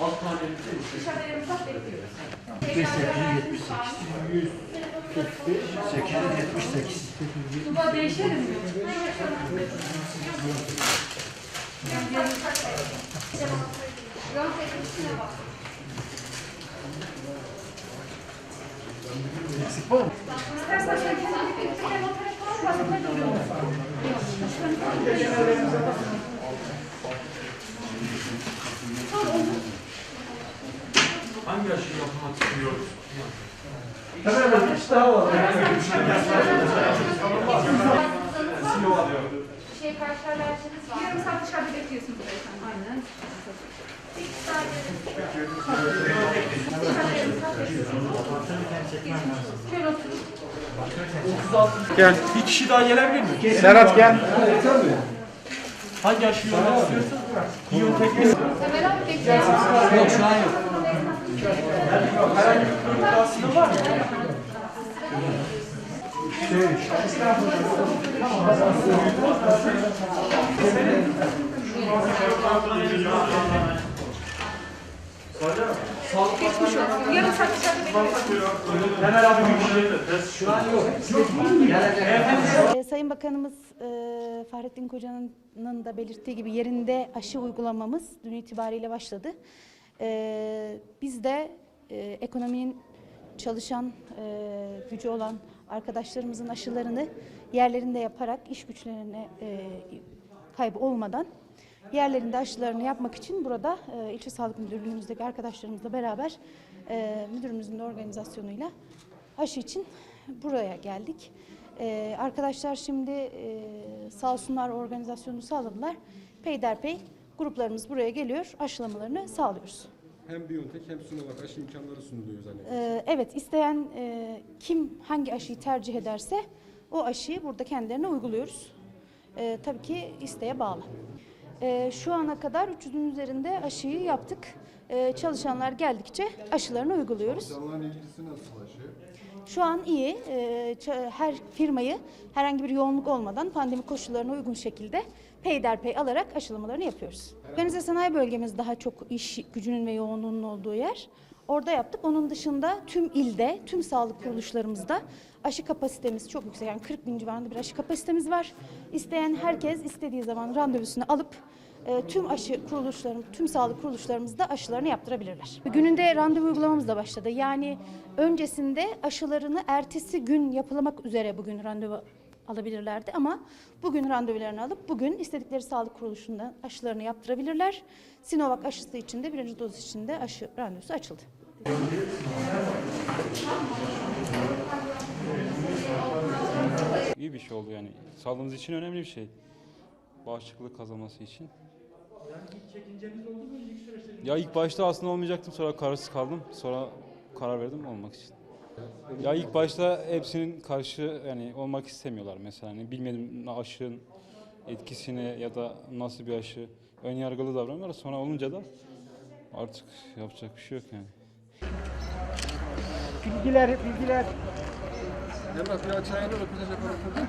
Alt tanemizde Dışarıda yarım saat bekliyoruz. 78, 78, 145, 878. Tuba değişelim mi? Yok, teknisine bak. Eksik var mı? Hangi aşıyı yapmak istiyoruz? Hemen hemen hiç daha var. CEO alıyor. Şey, şey karakterler şey, açınız var. Yarım saat dışarıda bekliyorsunuz beyefendi. Aynen. Peki sadece. Dışarıda yarım saat bekliyorsunuz. Kör oturup 600. Gel. Bir kişi daha gelebilir mi? Kesin Serhat gel. Hangi aşıyı olmak istiyorsun? Yiyon tekniği. Yok şu an yok. Herhangi bir kronik rahatsızlığı var mı? Şey, Tamam. Geçmiş olsun. Saat abi bir an yok. Ee, Sayın Bakanımız e, Fahrettin Koca'nın da belirttiği gibi yerinde aşı uygulamamız dün itibariyle başladı. Ee, Biz de e, ekonominin çalışan e, gücü olan arkadaşlarımızın aşılarını yerlerinde yaparak iş güçlerine kaybı olmadan yerlerinde aşılarını yapmak için burada e, ilçe sağlık müdürlüğümüzdeki arkadaşlarımızla beraber e, müdürümüzün de organizasyonuyla aşı için buraya geldik. Ee, arkadaşlar şimdi e, sağ olsunlar organizasyonu sağladılar. Peyderpey gruplarımız buraya geliyor, aşılamalarını sağlıyoruz. Hem Biontech hem Sinovac aşı imkanları sunuluyor zannediyorum. Ee, evet, isteyen e, kim hangi aşıyı tercih ederse o aşıyı burada kendilerine uyguluyoruz. Ee, tabii ki isteğe bağlı. Ee, şu ana kadar 300'ün üzerinde aşıyı yaptık. Ee, çalışanlar geldikçe aşılarını uyguluyoruz. Canlıların ilgisi nasıl aşı? Şu an iyi. Ç- Her firmayı herhangi bir yoğunluk olmadan pandemi koşullarına uygun şekilde peyderpey alarak aşılamalarını yapıyoruz. Organize sanayi bölgemiz daha çok iş gücünün ve yoğunluğunun olduğu yer. Orada yaptık. Onun dışında tüm ilde, tüm sağlık kuruluşlarımızda aşı kapasitemiz çok yüksek. Yani 40 bin civarında bir aşı kapasitemiz var. İsteyen herkes istediği zaman randevusunu alıp e, tüm aşı kuruluşlarım, tüm sağlık kuruluşlarımızda aşılarını yaptırabilirler. Gününde randevu uygulamamız da başladı. Yani öncesinde aşılarını ertesi gün yapılmak üzere bugün randevu alabilirlerdi ama bugün randevularını alıp bugün istedikleri sağlık kuruluşunda aşılarını yaptırabilirler. Sinovac aşısı için de birinci doz için de aşı randevusu açıldı. İyi bir şey oldu yani. Sağlığımız için önemli bir şey. Bağışıklık kazanması için. Ya ilk başta aslında olmayacaktım sonra kararsız kaldım. Sonra karar verdim olmak için. Ya ilk başta hepsinin karşı yani olmak istemiyorlar mesela. Hani bilmedim aşının etkisini ya da nasıl bir aşı ön yargılı davranıyorlar. Sonra olunca da artık yapacak bir şey yok yani. Bilgiler, bilgiler. Emrah bir açayını röportaj yapalım.